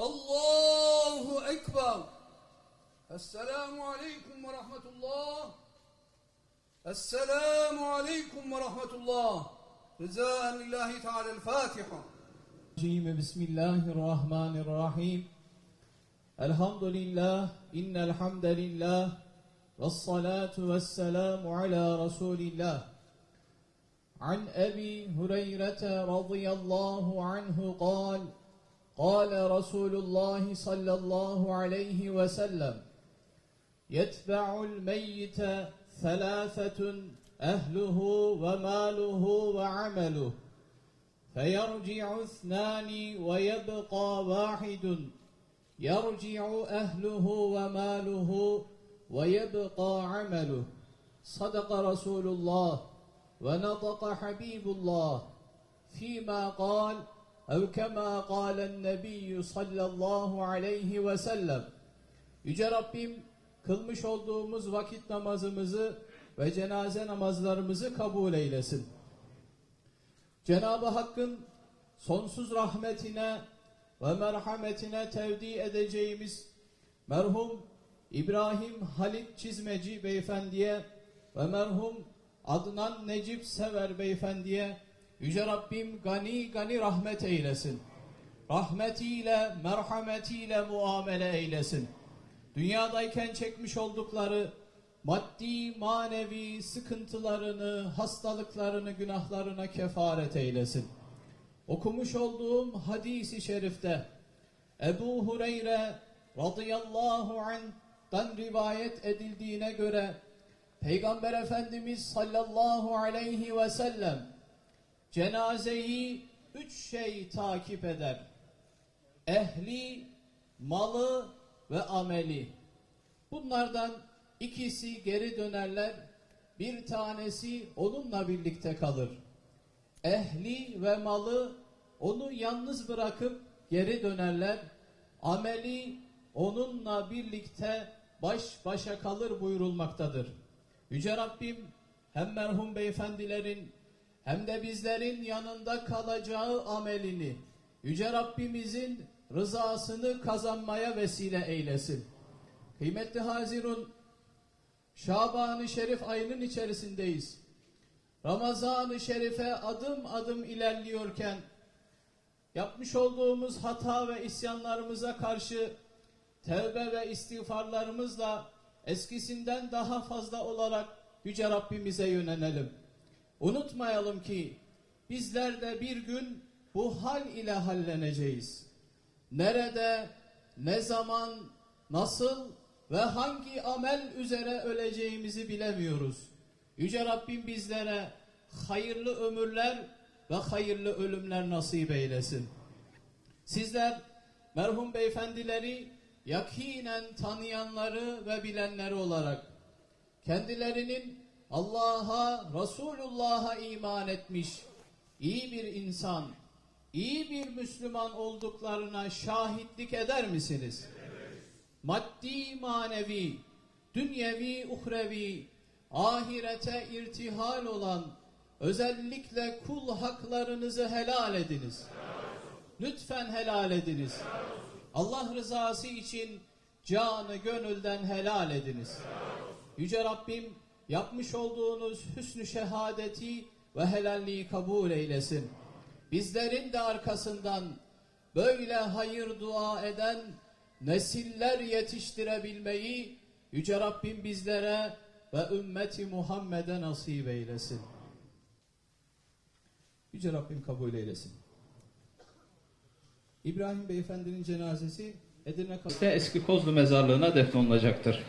الله أكبر. السلام عليكم ورحمة الله. السلام عليكم ورحمة الله. رزاء لله تعالى الفاتحة. بسم الله الرحمن الرحيم. الحمد لله. إن الحمد لله. والصلاة والسلام على رسول الله. عن أبي هريرة رضي الله عنه قال قال رسول الله صلى الله عليه وسلم يتبع الميت ثلاثة أهله وماله وعمله فيرجع اثنان ويبقى واحد يرجع أهله وماله ويبقى عمله. صدق رسول الله ونطق حبيب الله فيما قال أو كما قال النبي صلى الله عليه وسلم Yüce Rabbim kılmış olduğumuz vakit namazımızı ve cenaze namazlarımızı kabul eylesin. Cenab-ı Hakk'ın sonsuz rahmetine ve merhametine tevdi edeceğimiz merhum İbrahim Halit Çizmeci beyefendiye ve merhum Adnan Necip Sever beyefendiye Yüce Rabbim gani gani rahmet eylesin. Rahmetiyle, merhametiyle muamele eylesin. Dünyadayken çekmiş oldukları maddi, manevi sıkıntılarını, hastalıklarını, günahlarına kefaret eylesin. Okumuş olduğum hadisi şerifte Ebu Hureyre radıyallahu anh'dan rivayet edildiğine göre Peygamber Efendimiz sallallahu aleyhi ve sellem cenazeyi üç şey takip eder. Ehli, malı ve ameli. Bunlardan ikisi geri dönerler, bir tanesi onunla birlikte kalır. Ehli ve malı onu yalnız bırakıp geri dönerler. Ameli onunla birlikte baş başa kalır buyurulmaktadır. Yüce Rabbim hem merhum beyefendilerin hem de bizlerin yanında kalacağı amelini Yüce Rabbimizin rızasını kazanmaya vesile eylesin. Kıymetli Hazirun, Şaban-ı Şerif ayının içerisindeyiz. Ramazan-ı Şerif'e adım adım ilerliyorken yapmış olduğumuz hata ve isyanlarımıza karşı tevbe ve istiğfarlarımızla eskisinden daha fazla olarak Yüce Rabbimize yönelelim. Unutmayalım ki bizler de bir gün bu hal ile halleneceğiz. Nerede, ne zaman, nasıl ve hangi amel üzere öleceğimizi bilemiyoruz. Yüce Rabbim bizlere hayırlı ömürler ve hayırlı ölümler nasip eylesin. Sizler merhum beyefendileri yakinen tanıyanları ve bilenleri olarak kendilerinin Allah'a, Resulullah'a iman etmiş iyi bir insan, iyi bir Müslüman olduklarına şahitlik eder misiniz? Maddi, manevi, dünyevi, uhrevi, ahirete irtihal olan özellikle kul haklarınızı helal ediniz. Lütfen helal ediniz. Allah rızası için canı gönülden helal ediniz. Yüce Rabbim yapmış olduğunuz hüsnü şehadeti ve helalliği kabul eylesin. Bizlerin de arkasından böyle hayır dua eden nesiller yetiştirebilmeyi Yüce Rabbim bizlere ve ümmeti Muhammed'e nasip eylesin. Yüce Rabbim kabul eylesin. İbrahim Beyefendinin cenazesi Edirne eski Kozlu mezarlığına defnolunacaktır.